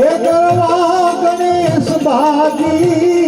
હે કરવા ગણેશ ભાગી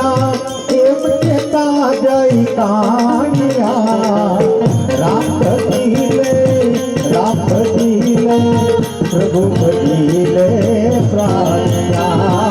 ગયા એમ કેતા જય કાણિયા? રામ ભજી લે રામ ભજી લે પ્રભુ ભજી લે પ્રાણિયા.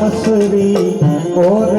மசூரி போற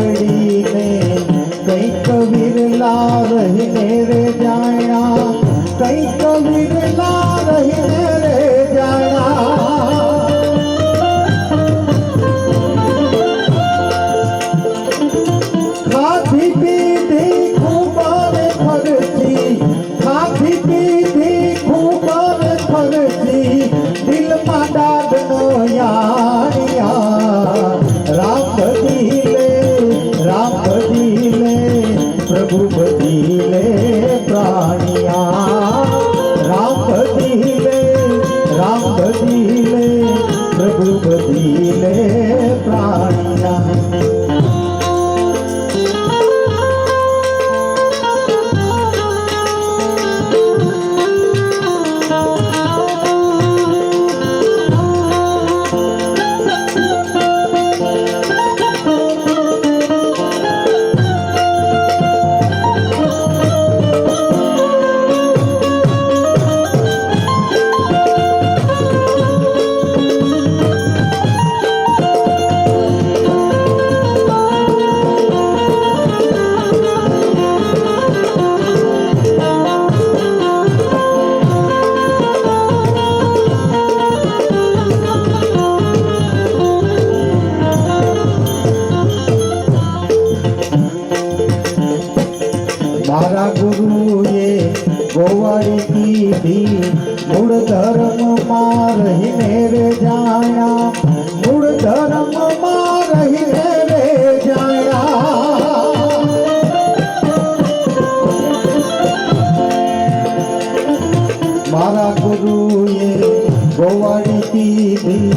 ગોવાળી પીધી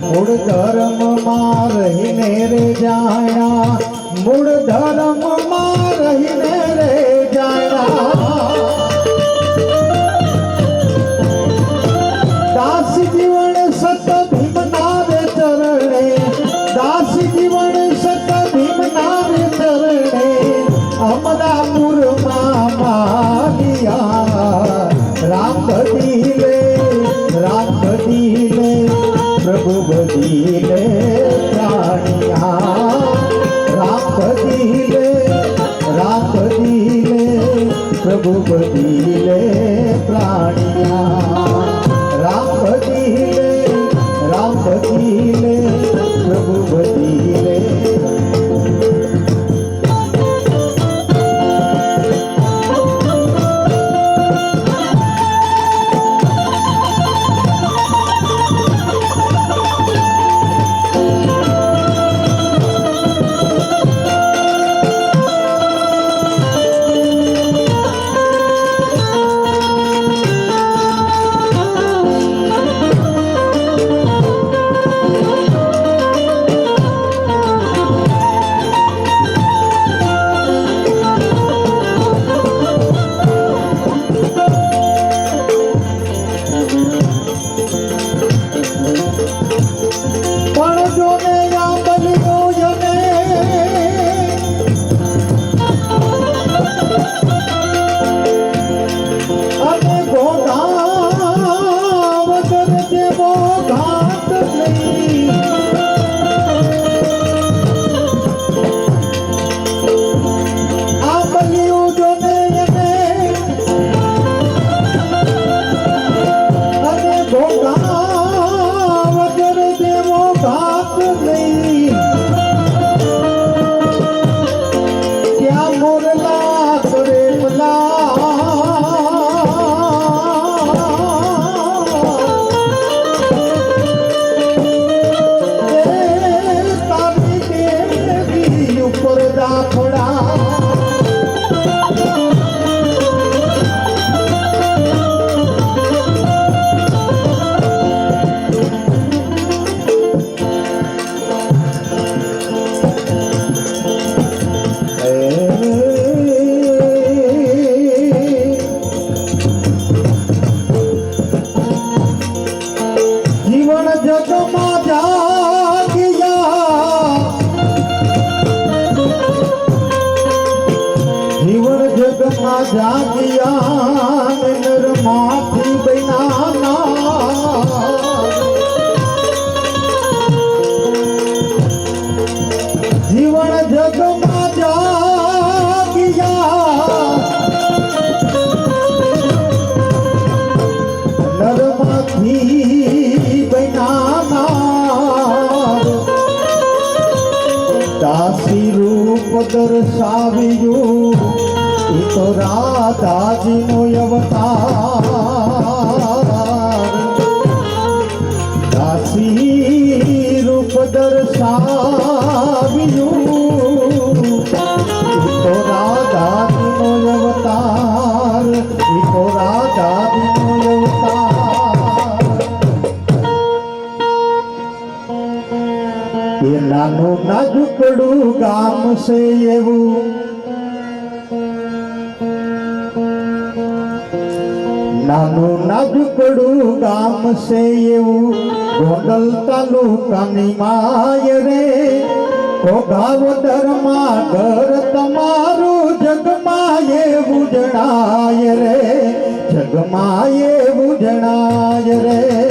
મૂળ ધર્મમાં રહીને રે જાણ્યા. મૂળ ધર્મમાં રહી घाट થશે એવું નાનું નાગકડું ગામ છે એવું ગોંડલ તાલુકાની માય રે ઘોઘાવદરમાં ઘર તમારું જગમાં એવું જણાય રે જગમાં એવું જણાય રે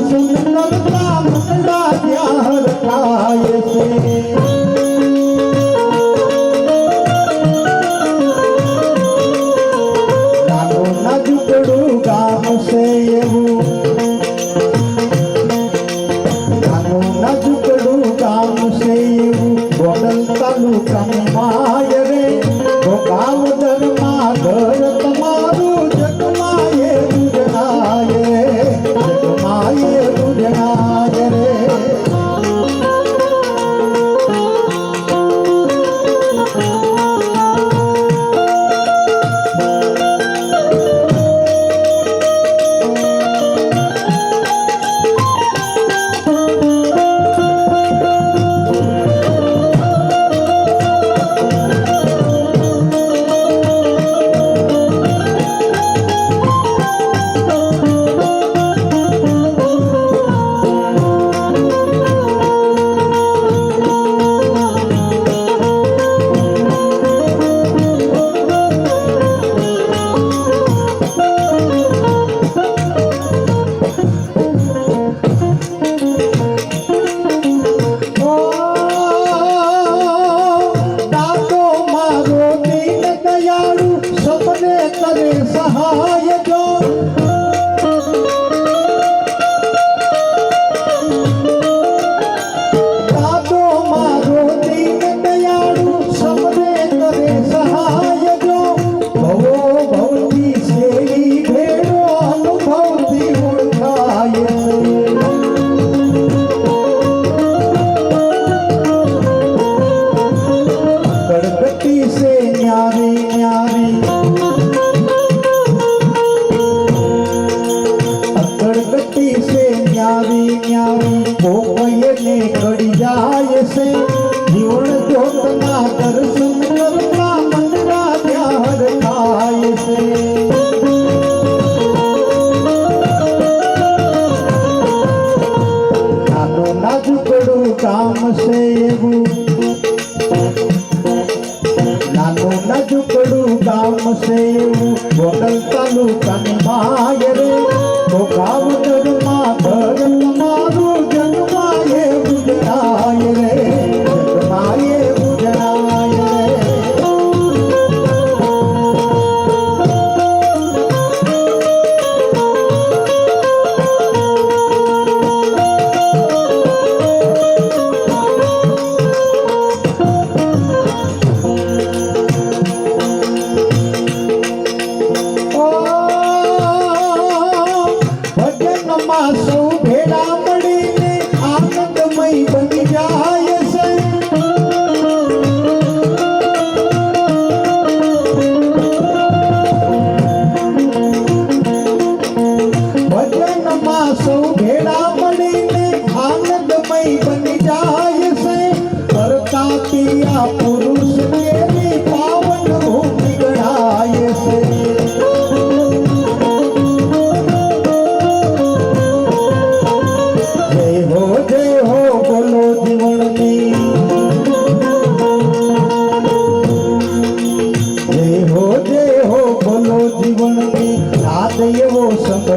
মানুষের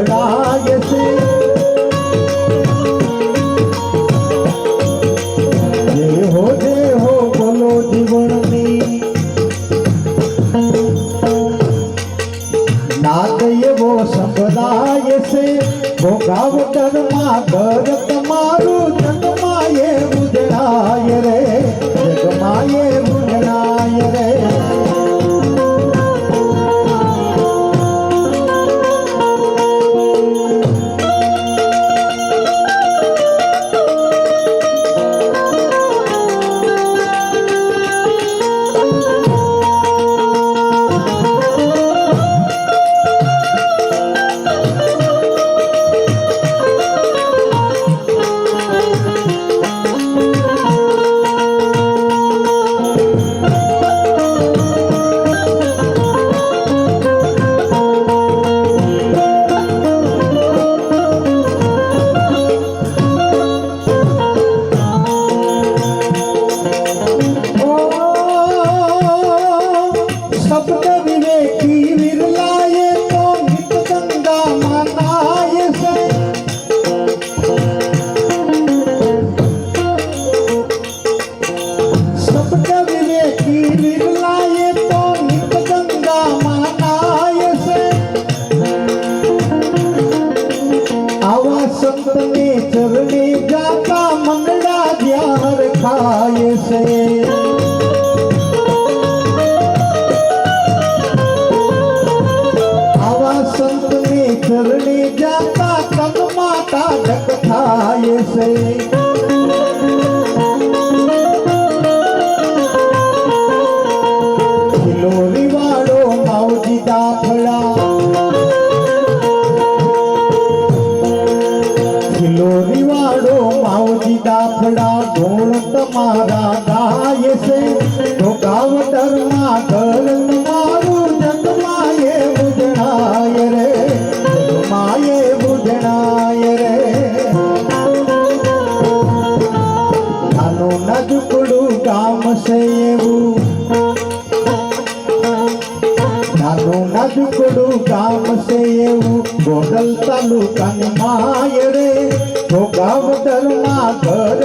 கருணா ભોગાવતરમાં